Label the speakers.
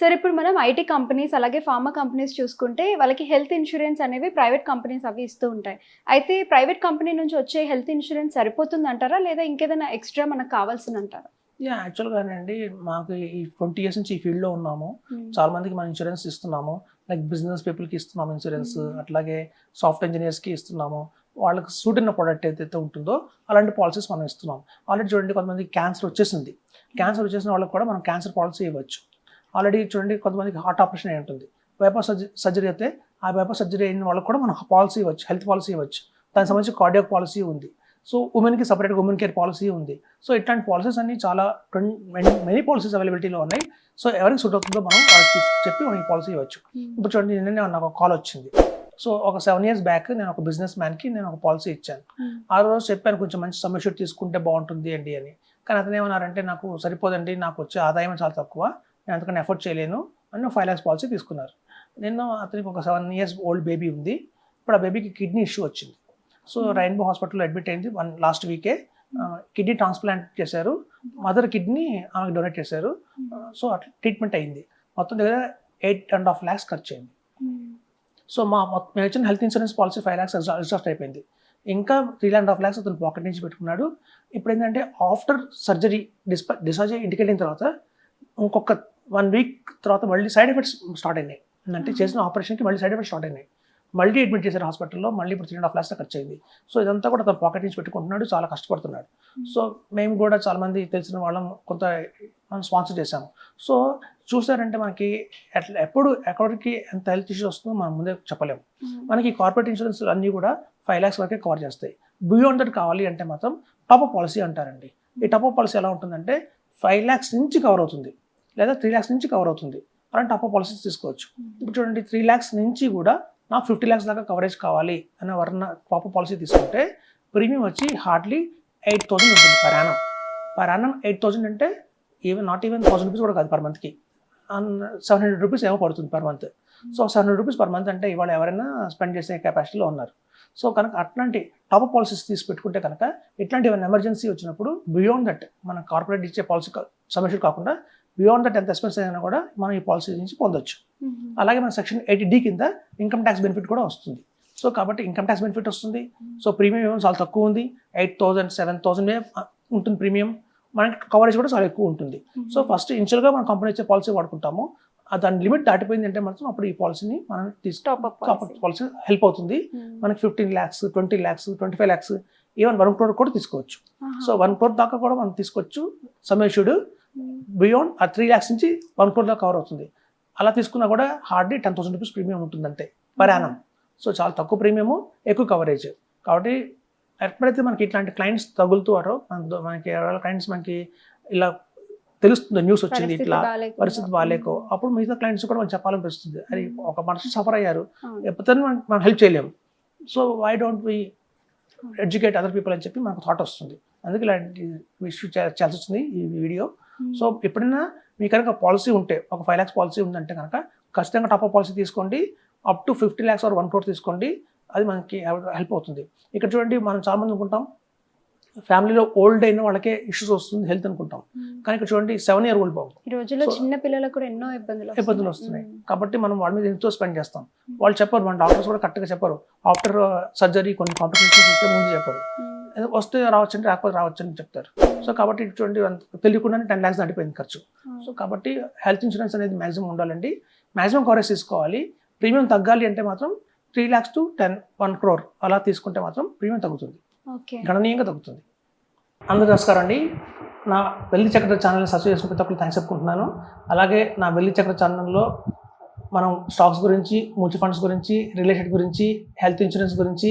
Speaker 1: Sir ఇప్పుడు మనం IT companies అలాగే ఫార్మా కంపెనీస్ చూసుకుంటే వాళ్ళకి హెల్త్ ఇన్సూరెన్స్ అనేవి ప్రైవేట్ కంపెనీస్ అవి ఇస్తూ ఉంటాయి. అయితే ప్రైవేట్ కంపెనీ నుంచి వచ్చే హెల్త్ ఇన్సూరెన్స్ సరిపోతుంది అంటారా లేదా ఇంకేదైనా ఎక్స్ట్రా మనకు కావాల్సింది అంటారా
Speaker 2: యా యాక్చువల్గా అండి మాకు ఈ ట్వంటీ ఇయర్స్ నుంచి ఈ ఫీల్డ్లో ఉన్నాము. చాలా మందికి మనం ఇన్సూరెన్స్ ఇస్తున్నాము. లైక్ బిజినెస్ పీపుల్కి ఇస్తున్నాము ఇన్సూరెన్స్
Speaker 1: Hmm.
Speaker 2: అట్లాగే సాఫ్ట్వేర్ ఇంజనీర్స్కి ఇస్తున్నాము. వాళ్ళకి సూట్ అయిన ప్రోడక్ట్ ఏదైతే ఉంటుందో అలాంటి పాలసీస్ మనం ఇస్తున్నాం. ఆల్రెడీ చూడండి కొంతమంది క్యాన్సర్ వచ్చేసింది. క్యాన్సర్ వచ్చేసిన వాళ్ళకి కూడా మనం క్యాన్సర్ పాలసీ ఇవ్వచ్చు. ఆల్రెడీ చూడండి కొంతమందికి హార్ట్ ఆపరేషన్ అయి ఉంటుంది. బైపాస్ సర్జరీ అయితే ఆ బైపాస్ సర్జరీ అయిన వాళ్ళకి కూడా మనం పాలసీ ఇవ్వచ్చు హెల్త్ పాలసీ ఇవ్వచ్చు. దానికి సంబంధించి కార్డియాక్ పాలసీ ఉంది. సో ఉమెన్కి సపరేట్గా ఉమెన్ కేర్ పాలసీ ఉంది. సో ఇట్లాంటి పాలసీస్ అన్ని చాలా మెనీ పాలసీస్ అవైలబిలిటీలో ఉన్నాయి. సో ఎవరికి సూట్ అవుతుందో మనం వాళ్ళకి చెప్పి మనం ఈ పాలసీ ఇవ్వచ్చు. ఇప్పుడు చూడండి నిన్ననే నాకు ఒక కాల్ వచ్చింది. సో ఒక సెవెన్ ఇయర్స్ బ్యాక్ నేను ఒక బిజినెస్ మ్యాన్కి నేను ఒక పాలసీ ఇచ్చాను. ఆ రోజు చెప్పాను కొంచెం మంచి సమ్మిషూట్ తీసుకుంటే బాగుంటుంది అండి అని. కానీ అతను ఏమన్నారంటే నాకు సరిపోదండి నాకు వచ్చే ఆదాయం చాలా తక్కువ. నేను అంతకని ఎఫోర్డ్ చేయలేను అని ఫైవ్ ల్యాక్స్ పాలసీ తీసుకున్నారు. నిన్న అతనికి ఒక సెవెన్ ఇయర్స్ ఓల్డ్ బేబీ ఉంది. ఇప్పుడు ఆ బేబీకి కిడ్నీ ఇష్యూ వచ్చింది. So
Speaker 1: Hmm.
Speaker 2: రైన్బో హాస్పిటల్లో అడ్మిట్ అయింది. వన్ లాస్ట్ వీకే కిడ్నీ ట్రాన్స్ప్లాంట్ చేశారు. మదర్ కిడ్నీ ఆమెకు డొనేట్ చేశారు. సో అట్లా ట్రీట్మెంట్ అయింది. మొత్తం దగ్గర ఎయిట్ అండ్ హాఫ్ ల్యాక్స్ ఖర్చు అయింది. సో మా మొత్తం మేము ఇచ్చిన health insurance policy five lakhs exhaust అయిపోయింది. ఇంకా త్రీ అండ్ హాఫ్ ల్యాక్స్ అతను పాకెట్ నుంచి పెట్టుకున్నాడు. ఇప్పుడు ఏంటంటే ఆఫ్టర్ సర్జరీ డిస్ప డిశ్చార్జ్ ఇంటికి వెళ్ళిన తర్వాత ఇంకొక వన్ వీక్ తర్వాత మళ్ళీ సైడ్ ఎఫెక్ట్స్ స్టార్ట్ అయినాయి. అంటే చేసిన ఆపరేషన్కి మళ్ళీ సైడ్ ఎఫెక్ట్స్ స్టార్ట్ అయినాయి. మళ్ళీ అడ్మిట్ చేశారు హాస్పిటల్లో మళ్ళీ ఇప్పుడు త్రీ అండ్ హాఫ్ ల్యాక్స్ ఖర్చు అయింది. సో ఇదంతా కూడా తన పాకెట్ నుంచి పెట్టుకుంటున్నాడు చాలా కష్టపడుతున్నాడు. సో మేము కూడా చాలా మంది తెలిసిన వాళ్ళం కొంత మనం స్పాన్సర్ చేశాము సో చూసారంటే మనకి ఎట్లా ఎప్పుడు ఎక్కడికి ఎంత హెల్త్ ఇష్యూస్ వస్తుందో మనం ముందే చెప్పలేము మనకి కార్పొరేట్ ఇన్సూరెన్స్ అన్నీ కూడా ఫైవ్ ల్యాక్స్ వరకే కవర్ చేస్తాయి. బియాండ్ దట్ కావాలి అంటే మాత్రం టాప్ అప్ పాలసీ అంటారండి. ఈ టాప్ అప్ పాలసీ ఎలా ఉంటుందంటే ఫైవ్ ల్యాక్స్ నుంచి కవర్ అవుతుంది. లేదా త్రీ ల్యాక్స్ నుంచి కవర్ అవుతుంది. అలాంటి టాప్ అప్ పాలసీస్ తీసుకోవచ్చు. ఇప్పుడు చూడండి త్రీ ల్యాక్స్ నుంచి కూడా నాకు ఫిఫ్టీ ల్యాక్స్ దాకా కవరేజ్ కావాలి అనే వర్ణ టాప్ పాలసీ తీసుకుంటే ప్రీమియం వచ్చి హార్డ్లీ ఎయిట్ థౌసండ్ ఉంటుంది per annum per annum eight thousand అంటే even not even thousand rupees కూడా కాదు పర్ మంత్కి సెవెన్ హండ్రెడ్ రూపీస్ ఏమో పడుతుంది per month so seven hundred rupees per month అంటే ఇవాళ ఎవరైనా స్పెండ్ చేసే కెపాసిటీలో ఉన్నారు. సో కనుక అట్లాంటి టాప్ పాలసీస్ తీసి పెట్టుకుంటే కనుక ఇట్లాంటి ఏమైనా ఎమర్జెన్సీ వచ్చినప్పుడు బియాండ్ దట్ మన కార్పొరేట్ ఇచ్చే పాలసీ సమస్యలు కాకుండా బియాండ్ దట్ ఎంత ఎక్స్పెన్స్ అయినా కూడా మనం ఈ పాలసీ నుంచి పొందొచ్చు. అలాగే మన సెక్షన్ ఎయిటీ డి కింద ఇన్కమ్ ట్యాక్స్ బెనిఫిట్ కూడా వస్తుంది. సో కాబట్టి ఇన్కమ్ ట్యాక్స్ బెనిఫిట్ వస్తుంది. సో ప్రీమియం ఏమో చాలా తక్కువ ఉంది. ఎయిట్ థౌసండ్ సెవెన్ థౌసండ్ ఉంటుంది ప్రీమియం. మనకి కవరేజ్ కూడా చాలా ఎక్కువ ఉంటుంది. సో ఫస్ట్ ఇనిషియల్గా మన కంపెనీ ఇచ్చే పాలసీ వాడుకుంటాము. దాని లిమిట్ దాటిపోయింది అంటే మాత్రం అప్పుడు ఈ పాలసీని మనం తీసుకు పాలసీ హెల్ప్ అవుతుంది. మనకి fifteen lakhs twenty lakhs twenty five lakhs even one crore కూడా తీసుకోవచ్చు. సో వన్ క్రోర్ దాకా కూడా మనం తీసుకోవచ్చు. సమేషుడు బియాండ్ ఆ త్రీ ల్యాక్స్ నుంచి వన్ క్రోర్ దాకా కవర్ అవుతుంది. అలా తీసుకున్నా కూడా hardly ten thousand rupees premium ఉంటుంది అంతే పర్ యానం. సో చాలా తక్కువ ప్రీమియము ఎక్కువ కవరేజ్. కాబట్టి ఎప్పుడైతే మనకి ఇట్లాంటి క్లయింట్స్ తగులుతారో మన- మనకి ఎవరైనా క్లయింట్స్ మనకి ఇలా తెలుస్తుంది న్యూస్ వచ్చింది ఇట్లా పరిస్థితి బాగాలేకో అప్పుడు మిగతా క్లయింట్స్ కూడా మనం చెప్పాలనిపిస్తుంది. అది ఒక మనిషి సఫర్ అయ్యారు. ఎప్పుడైతే మనం మనం హెల్ప్ చేయలేము. So why don't we educate other people అని చెప్పి మనకు థాట్ వస్తుంది. అందుకే ఇలాంటి ఇష్యూ చేయాల్సి వచ్చింది ఈ వీడియో. సో ఎప్పుడైనా మీ కనుక పాలసీ ఉంటే ఒక ఫైవ్ ల్యాక్స్ పాలసీ ఉందంటే కనుక ఖచ్చితంగా టాప్ పాలసీ తీసుకోండి. Up to fifty lakhs or one crore తీసుకోండి. అది మనకి హెల్ప్ అవుతుంది. ఇక్కడ చూడండి మనం చాలా మంది అనుకుంటాం ఫ్యామిలీలో ఓల్డ్ అయిన వాళ్ళకే ఇష్యూస్ వస్తుంది హెల్త్ అనుకుంటాం. కానీ ఇక్కడ చూడండి సెవెన్ ఇయర్ ఓల్డ్ బాబు.
Speaker 1: ఈ రోజుల్లో చిన్న పిల్లలకు కూడా ఎన్నో ఇబ్బందులు
Speaker 2: ఇబ్బందులు వస్తున్నాయి. కాబట్టి మనం వాళ్ళ మీద ఎంతో స్పెండ్ చేస్తాం. వాళ్ళు చెప్పరు మన డాక్టర్స్ కూడా కరెక్ట్గా చెప్పరు. ఆఫ్టర్ సర్జరీ కొన్ని కాంప్లికేషన్స్ వస్తే ముందు చెప్పరు. వస్తే రావచ్చండి రాకపోతే రావచ్చని చెప్తారు. సో కాబట్టి ఇటు చూడండి అంత తెలియకుండానే టెన్ ల్యాక్స్ దాటిపోయింది ఖర్చు. సో కాబట్టి హెల్త్ ఇన్సూరెన్స్ అనేది మాక్సిమం ఉండాలండి. మాక్సిమం కవరేజ్ తీసుకోవాలి. ప్రీమియం తగ్గాలి అంటే మాత్రం three lakhs to ten one crore అలా తీసుకుంటే మాత్రం ప్రీమియం తగ్గుతుంది. గణనీయంగా తగ్గుతుంది. అందరూ నమస్కారం అండి. నా వెల్లి చక్ర ఛానల్ని సబ్స్క్రైబ్ చేసిన ప్రతి ఒక్కరు థ్యాంక్స్ చెప్పుకుంటున్నాను. అలాగే నా వెల్లి చక్ర ఛానల్లో మనం స్టాక్స్ గురించి మ్యూచువల్ ఫండ్స్ గురించి రిలేటెడ్ గురించి హెల్త్ ఇన్సూరెన్స్ గురించి